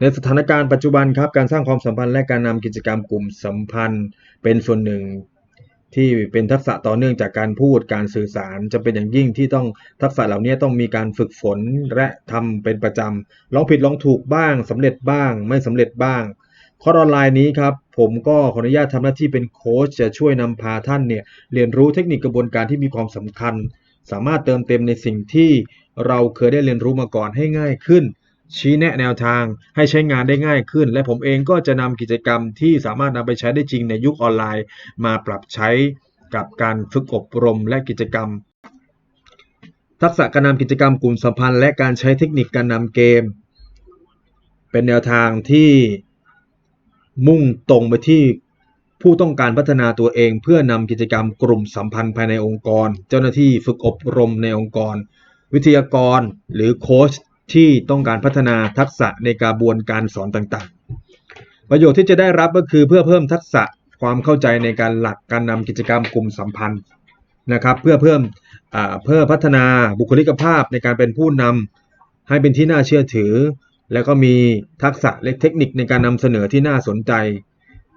ในสถานการณ์ปัจจุบันครับการสร้างความสัมพันธ์และการนำกิจกรรมกลุ่มสัมพันธ์ เป็นส่วนหนึ่งที่เป็นทักษะต่อเนื่องจากการพูดการสื่อสารจะเป็นอย่างยิ่งที่ต้องทักษะเหล่านี้ต้องมีการฝึกฝนและทำเป็นประจำลองผิดลองถูกบ้างสำเร็จบ้าง ไม่สำเร็จบ้างคอร์สออนไลน์นี้ครับผมก็ขออนุญาตทำหน้าที่เป็นโค้ชจะช่วยนำพาท่านเนี่ยเรียนรู้เทคนิคกระบวนการที่มีความสำคัญ สามารถเติมเต็มในสิ่งที่เราเคยได้เรียนรู้มาก่อนให้ง่ายขึ้น ชี้แนะแนวทางให้ใช้งานได้ง่ายขึ้น และผมเองก็จะนำกิจกรรมที่สามารถนำไปใช้ได้จริงในยุคออนไลน์ มาปรับใช้กับการฝึกอบรมและกิจกรรม ทักษะการนำกิจกรรมกลุ่มสัมพันธ์ และการใช้เทคนิคการนำเกม เป็นแนวทางที่มุ่งตรงไปที่ผู้ต้องการพัฒนาตัวเองเพื่อนำกิจกรรมกลุ่มสัมพันธ์ภายในองค์กร เจ้าหน้าที่ฝึกอบรมในองค์กร วิทยากรหรือโค้ช ที่ต้องการพัฒนาทักษะในกระบวนการสอนต่างๆ ประโยชน์ที่จะได้รับก็คือเพื่อเพิ่มทักษะความเข้าใจในการหลักการนำกิจกรรมกลุ่มสัมพันธ์นะครับเพื่อเพิ่มเพื่อพัฒนาบุคลิกภาพในการเป็นผู้นำให้เป็นที่น่าเชื่อถือ แล้วก็มีทักษะและเทคนิคในการนำเสนอที่น่าสนใจ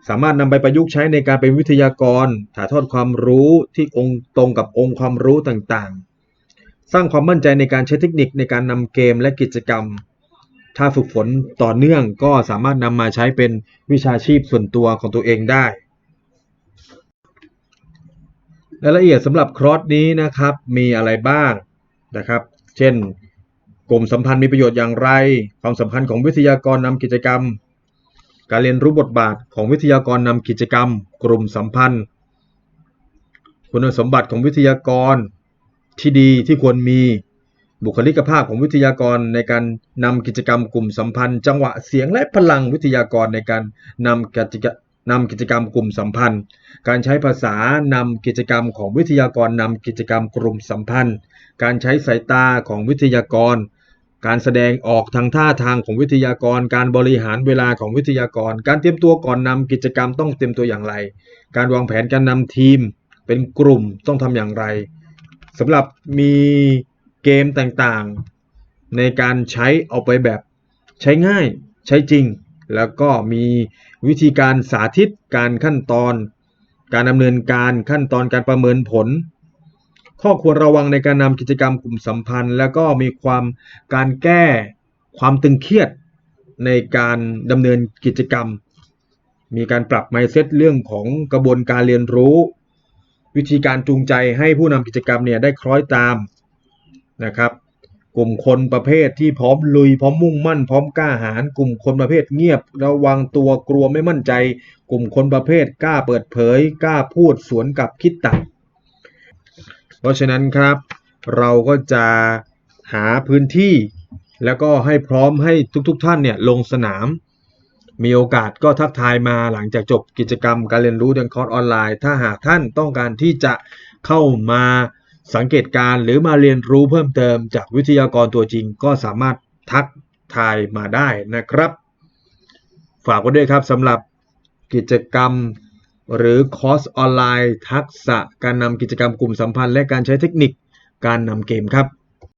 สามารถนำไปประยุกต์ใช้ในการเป็นวิทยากรถ่ายทอดความรู้ที่องค์ตรงกับองค์ความรู้ต่างๆ สร้างความมั่นใจในการใช้เทคนิคในการนำเกมและกิจกรรม ถ้าฝึกฝนต่อเนื่องก็สามารถนำมาใช้เป็นวิชาชีพส่วนตัวของตัวเองได้รายละเอียดสำหรับคร์สนี้นะครับมีอะไรบ้างนะครับ เช่น กลุ่มสัมพันธ์มีประโยชน์อย่างไร ความสำคัญของวิทยากรนำกิจกรรม การเรียนรู้บทบาทของวิทยากรนำกิจกรรม กลุ่มสัมพันธ์ คุณสมบัติของวิทยากร ที่ดีที่ควรมีบุคลิกภาพของวิทยากรในการนำกิจกรรมกลุ่มสัมพันธ์ จังหวะเสียงและพลังวิทยากรในการนำกิจกรรมนำกิจกรรมกลุ่มสัมพันธ์ การใช้ภาษานำกิจกรรมของวิทยากรนำกิจกรรมกลุ่มสัมพันธ์ การใช้สายตาของวิทยากร การแสดงออกทางท่าทางของวิทยากร การบริหารเวลาของวิทยากร การเตรียมตัวก่อนนำกิจกรรมต้องเตรียมตัวอย่างไร การวางแผนการนำทีม เป็นกลุ่มต้องทำอย่างไร สำหรับมีเกมต่างๆ ในการใช้เอาไปแบบใช้ง่ายใช้จริง แล้วก็มีวิธีการสาธิตการขั้นตอน การดำเนินการขั้นตอนการประเมินผล ข้อควรระวังในการนำกิจกรรมกลุ่มสัมพันธ์ แล้วก็มีความการแก้ความตึงเครียดในการดำเนินกิจกรรม มีการปรับ mindset เรื่องของกระบวนการเรียนรู้ วิธีการจูงใจให้ผู้นำกิจกรรมเนี่ยได้คล้อยตามนะครับ กลุ่มคนประเภทที่พร้อมลุยพร้อมมุ่งมั่น พร้อมกล้าหาญกลุ่มคนประเภทเงียบ ระวังตัวกลัวไม่มั่นใจ กลุ่มคนประเภทกล้าเปิดเผย กล้าพูดสวนกับคิดต่างเพราะฉะนั้นครับ เราก็จะหาพื้นที่ แล้วก็ให้พร้อมให้ทุกๆทท่านเนี่ยลงสนาม มีโอกาสก็ทักทายมาหลังจากจบกิจกรรมการเรียนรู้เดินคอร์สออนไลน์ ถ้าหากท่านต้องการที่จะเข้ามาสังเกตการหรือมาเรียนรู้เพิ่มเติมจากวิทยากรตัวจริง ก็สามารถทักทายมาได้นะครับ ฝากไว้ด้วยครับสำหรับกิจกรรมหรือคอร์สออนไลน์ ทักษะการนำกิจกรรมกลุ่มสัมพันธ์และการใช้เทคนิคการนำเกมครับ